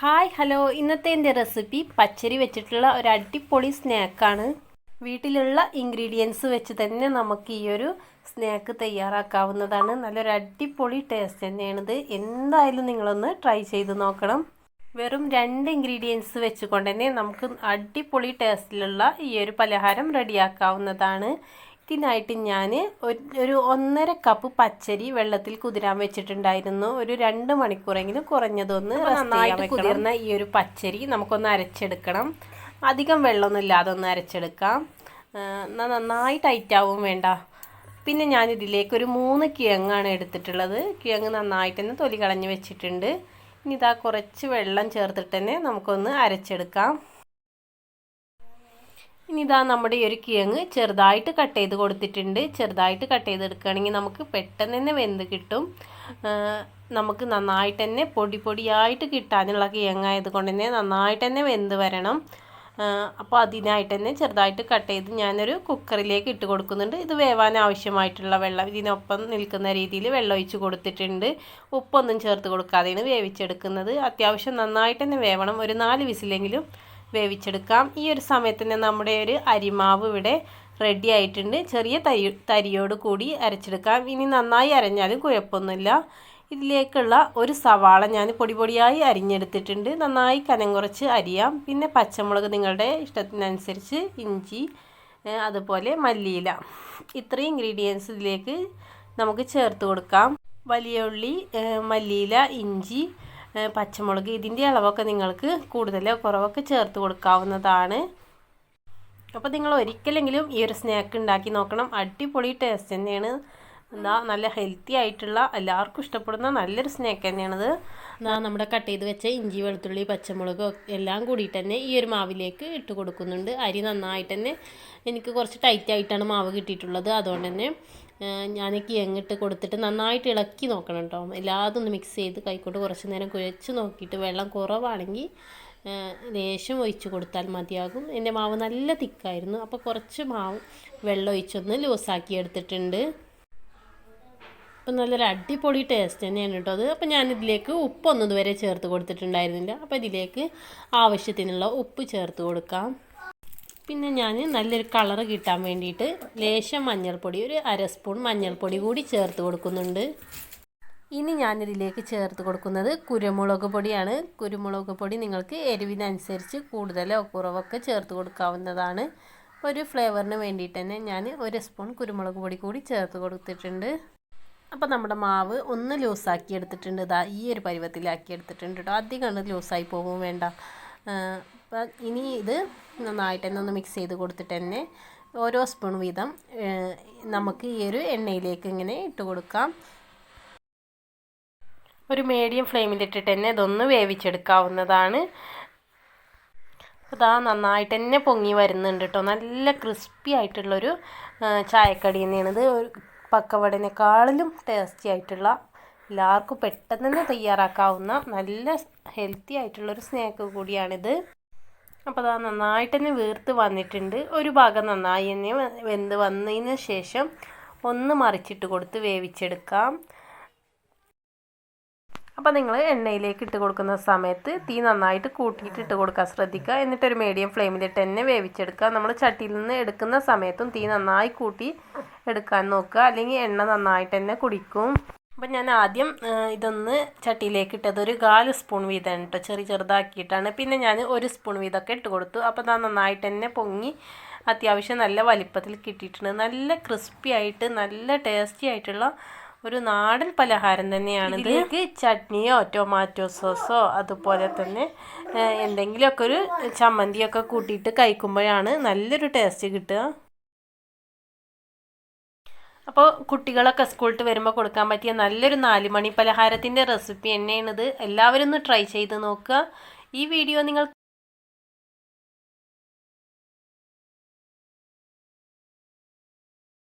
Hi hello ഇന്നത്തെ എന്റെ recipe പച്ചരി വെച്ചിട്ടുള്ള ഒരു അടിപൊളി സ്നാക്കാണ് വീട്ടിലുള്ള ഇൻഗ്രീഡിയൻസ് വെച്ച് തന്നെ നമുക്ക് ഈ ഒരു സ്നാക്ക് തയ്യാറാക്കാവുന്നതാണ്. നല്ലൊരു അടിപൊളി ടേസ്റ്റ് തന്നെയാണിത്. എന്തായാലും നിങ്ങളൊന്ന് ട്രൈ ചെയ്ത് നോക്കണം. വെറും രണ്ട് ഇൻഗ്രീഡിയൻസ് വെച്ചുകൊണ്ട് തന്നെ നമുക്ക് അടിപൊളി ടേസ്റ്റിലുള്ള ഈ ഒരു പലഹാരം റെഡിയാക്കാവുന്നതാണ് ഇതിനായിട്ട് ഞാൻ ഒരു ഒന്നര കപ്പ് പച്ചരി വെള്ളത്തിൽ കുതിരാൻ വെച്ചിട്ടുണ്ടായിരുന്നു. ഒരു രണ്ട് മണിക്കൂറെങ്കിലും കുറഞ്ഞതൊന്ന് നന്നായിട്ട് കുതിർന്ന ഈ ഒരു പച്ചരി നമുക്കൊന്ന് അരച്ചെടുക്കണം. അധികം വെള്ളമൊന്നും ഇല്ലാതെ ഒന്ന് അരച്ചെടുക്കാം. എന്നാൽ നന്നായി ടൈറ്റ് ആവും വേണ്ട. പിന്നെ ഞാൻ ഇതിലേക്ക് ഒരു മൂന്ന് കിഴങ്ങാണ് എടുത്തിട്ടുള്ളത്. കിഴങ്ങ് നന്നായിട്ട് തന്നെ തൊലി കളഞ്ഞ് വെച്ചിട്ടുണ്ട്. ഇനി ഇതാ കുറച്ച് വെള്ളം ചേർത്തിട്ട് തന്നെ നമുക്കൊന്ന് അരച്ചെടുക്കാം. ഇനി ഇതാ നമ്മുടെ ഈ ഒരു കിഴങ്ങ് ചെറുതായിട്ട് കട്ട് ചെയ്ത് കൊടുത്തിട്ടുണ്ട്. ചെറുതായിട്ട് കട്ട് ചെയ്തെടുക്കുകയാണെങ്കിൽ നമുക്ക് പെട്ടെന്ന് തന്നെ വെന്ത് കിട്ടും. നമുക്ക് നന്നായിട്ട് തന്നെ പൊടി പൊടിയായിട്ട് കിട്ടാനുള്ള കിഴങ്ങായത് കൊണ്ട് തന്നെ നന്നായിട്ട് തന്നെ വെന്ത് വരണം. അപ്പോൾ അതിനായിട്ട് തന്നെ ചെറുതായിട്ട് കട്ട് ചെയ്ത് ഞാനൊരു കുക്കറിലേക്ക് ഇട്ട് കൊടുക്കുന്നുണ്ട്. ഇത് വേവാൻ ആവശ്യമായിട്ടുള്ള വെള്ളം ഇതിനൊപ്പം നിൽക്കുന്ന രീതിയിൽ വെള്ളം ഒഴിച്ച് കൊടുത്തിട്ടുണ്ട്. ഉപ്പൊന്നും ചേർത്ത് കൊടുക്കാതെയാണ് വേവിച്ചെടുക്കുന്നത്. അത്യാവശ്യം നന്നായിട്ട് തന്നെ വേവണം. ഒരു നാല് വിസിലെങ്കിലും വേവിച്ചെടുക്കാം. ഈ ഒരു സമയത്ത് തന്നെ നമ്മുടെ ഒരു അരിമാവ് ഇവിടെ റെഡി ആയിട്ടുണ്ട്. ചെറിയ തരി തരിയോട് കൂടി അരച്ചെടുക്കാം. ഇനി നന്നായി അരഞ്ഞാലും കുഴപ്പമൊന്നുമില്ല. ഇതിലേക്കുള്ള ഒരു സവാള ഞാൻ പൊടി പൊടിയായി അരിഞ്ഞെടുത്തിട്ടുണ്ട്. നന്നായി കനം കുറച്ച് അരിയാം. പിന്നെ പച്ചമുളക് നിങ്ങളുടെ ഇഷ്ടത്തിനനുസരിച്ച് ഇഞ്ചി അതുപോലെ മല്ലിയില. ഇത്രയും ഇൻഗ്രീഡിയൻസ് ഇതിലേക്ക് നമുക്ക് ചേർത്ത് കൊടുക്കാം. വലിയ ഉള്ളി മല്ലിയില ഇഞ്ചി പച്ചമുളക് ഇതിന്റെ അളവൊക്കെ നിങ്ങൾക്ക് കൂടുതലോ കുറവൊക്കെ ചേർത്ത് കൊടുക്കാവുന്നതാണ്. അപ്പോൾ നിങ്ങൾ ഒരിക്കലെങ്കിലും ഈ ഒരു സ്നാക്ക് ഉണ്ടാക്കി നോക്കണം. അടിപൊളി ടേസ്റ്റ് തന്നെയാണ്. എന്താ നല്ല ഹെൽത്തി ആയിട്ടുള്ള എല്ലാവർക്കും ഇഷ്ടപ്പെടുന്ന നല്ലൊരു സ്നാക്ക് തന്നെയാണിത് എന്നാൽ നമ്മുടെ കട്ട് ചെയ്ത് വെച്ച ഇഞ്ചി വെളുത്തുള്ളി പച്ചമുളക് എല്ലാം കൂടിയിട്ട് തന്നെ ഈ ഒരു മാവിലേക്ക് ഇട്ട് കൊടുക്കുന്നുണ്ട്. അരി നന്നായിട്ട് തന്നെ എനിക്ക് കുറച്ച് ടൈറ്റ് ആയിട്ടാണ് മാവ് കിട്ടിയിട്ടുള്ളത്. അതുകൊണ്ട് തന്നെ ഞാൻ എങ്ങിട്ട് കൊടുത്തിട്ട് നന്നായിട്ട് ഇളക്കി നോക്കണം കേട്ടോ എല്ലാതും ഒന്ന് മിക്സ് ചെയ്ത് കൈക്കോട്ട് കുറച്ച് നേരം കുഴച്ച് നോക്കിയിട്ട് വെള്ളം കുറവാണെങ്കിൽ ലേശം ഒഴിച്ച് കൊടുത്താൽ മതിയാകും. എന്റെ മാവ് നല്ല തിക്കായിരുന്നു. അപ്പോൾ കുറച്ച് മാവ് വെള്ളം ഒഴിച്ചൊന്ന് ലൂസാക്കി എടുത്തിട്ടുണ്ട്. അപ്പം നല്ലൊരു അടിപൊളി ടേസ്റ്റ് തന്നെയാണ് കേട്ടോ അത്. അപ്പം ഞാനിതിലേക്ക് ഉപ്പൊന്നും ഇതുവരെ ചേർത്ത് കൊടുത്തിട്ടുണ്ടായിരുന്നില്ല. അപ്പോൾ ഇതിലേക്ക് ആവശ്യത്തിനുള്ള ഉപ്പ് ചേർത്ത് കൊടുക്കാം. പിന്നെ ഞാൻ നല്ലൊരു കളർ കിട്ടാൻ വേണ്ടിയിട്ട് ലേശം മഞ്ഞൾപ്പൊടി ഒരു അര സ്പൂൺ മഞ്ഞൾപ്പൊടി കൂടി ചേർത്ത് കൊടുക്കുന്നുണ്ട്. ഇനി ഞാനിതിലേക്ക് ചേർത്ത് കൊടുക്കുന്നത് കുരുമുളക് പൊടിയാണ്. കുരുമുളക് പൊടി നിങ്ങൾക്ക് എരിവിനനുസരിച്ച് കൂടുതലോ കുറവൊക്കെ ചേർത്ത് കൊടുക്കാവുന്നതാണ്. അപ്പോൾ ഒരു ഫ്ലേവറിന് വേണ്ടിയിട്ട് തന്നെ ഞാൻ ഒരു സ്പൂൺ കുരുമുളക് പൊടി കൂടി ചേർത്ത് കൊടുത്തിട്ടുണ്ട്. അപ്പോൾ നമ്മുടെ മാവ് ഒന്ന് ലൂസാക്കി എടുത്തിട്ടുണ്ട്. ഇതാ ഈ ഒരു പരുവത്തിലാക്കി എടുത്തിട്ടുണ്ട് കേട്ടോ അധികം ലൂസായി പോകും വേണ്ട. അപ്പം ഇനി ഇത് നന്നായിട്ട് തന്നെ ഒന്ന് മിക്സ് ചെയ്ത് കൊടുത്തിട്ട് തന്നെ ഓരോ സ്പൂൺ വീതം നമുക്ക് ഈ ഒരു എണ്ണയിലേക്ക് ഇങ്ങനെ ഇട്ട് കൊടുക്കാം. ഒരു മീഡിയം ഫ്ലെയിമിലിട്ടിട്ട് തന്നെ ഇതൊന്ന് വേവിച്ചെടുക്കാവുന്നതാണ്. ഇതാ നന്നായിട്ട് തന്നെ പൊങ്ങി വരുന്നുണ്ട് കേട്ടോ നല്ല ക്രിസ്പി ആയിട്ടുള്ളൊരു ചായക്കടി തന്നെയാണിത്. പക്കവടനേക്കാളിലും ടേസ്റ്റി ആയിട്ടുള്ള എല്ലാവർക്കും പെട്ടെന്ന് തന്നെ തയ്യാറാക്കാവുന്ന നല്ല ഹെൽത്തി ആയിട്ടുള്ളൊരു സ്നാക്ക് കൂടിയാണിത്. അപ്പോൾ അത് നന്നായിട്ട് തന്നെ വീർത്ത് വന്നിട്ടുണ്ട്. ഒരു ഭാഗം നന്നായി തന്നെ വെന്ത് വന്നതിന് ശേഷം ഒന്ന് മറിച്ചിട്ട് കൊടുത്ത് വേവിച്ചെടുക്കാം. അപ്പോൾ നിങ്ങൾ എണ്ണയിലേക്ക് ഇട്ട് കൊടുക്കുന്ന സമയത്ത് തീ നന്നായിട്ട് കൂട്ടിയിട്ട് ഇട്ട് കൊടുക്കാൻ ശ്രദ്ധിക്കുക. എന്നിട്ടൊരു മീഡിയം ഫ്ലെയിമിലിട്ട് തന്നെ വേവിച്ചെടുക്കുക. നമ്മൾ ചട്ടിയിൽ നിന്ന് എടുക്കുന്ന സമയത്തും തീ നന്നായി കൂട്ടി എടുക്കാൻ നോക്കുക. അല്ലെങ്കിൽ എണ്ണ നന്നായിട്ട് തന്നെ കുടിക്കും. അപ്പം ഞാൻ ആദ്യം ഇതൊന്ന് ചട്ടിയിലേക്ക് ഇട്ടത് ഒരു കാൽ സ്പൂൺ വീതമാണ് കേട്ടോ ചെറിയ ചെറുതാക്കിയിട്ടാണ്. പിന്നെ ഞാൻ ഒരു സ്പൂൺ വീതമൊക്കെ ഇട്ട് കൊടുത്തു. അപ്പോൾ അത് നന്നായിട്ട് തന്നെ പൊങ്ങി അത്യാവശ്യം നല്ല വലിപ്പത്തിൽ കിട്ടിയിട്ടുണ്ട്. നല്ല ക്രിസ്പി ആയിട്ട് നല്ല ടേസ്റ്റി ആയിട്ടുള്ള ഒരു നാടൻ പലഹാരം തന്നെയാണ് ഇതിലേക്ക് ചട്നിയോ ടൊമാറ്റോ സോസോ അതുപോലെ തന്നെ എന്തെങ്കിലുമൊക്കെ ഒരു ചമ്മന്തിയൊക്കെ കൂട്ടിയിട്ട് കഴിക്കുമ്പോഴാണ് നല്ലൊരു ടേസ്റ്റ് കിട്ടുക. അപ്പോൾ കുട്ടികളൊക്കെ സ്കൂളിൽ വരുമ്പോൾ കൊടുക്കാൻ പറ്റിയ നല്ലൊരു നാലുമണി പലഹാരത്തിന്റെ റെസിപ്പി തന്നെയാണിത് എല്ലാവരും ഒന്ന് ട്രൈ ചെയ്ത് നോക്കുക. ഈ വീഡിയോ നിങ്ങൾ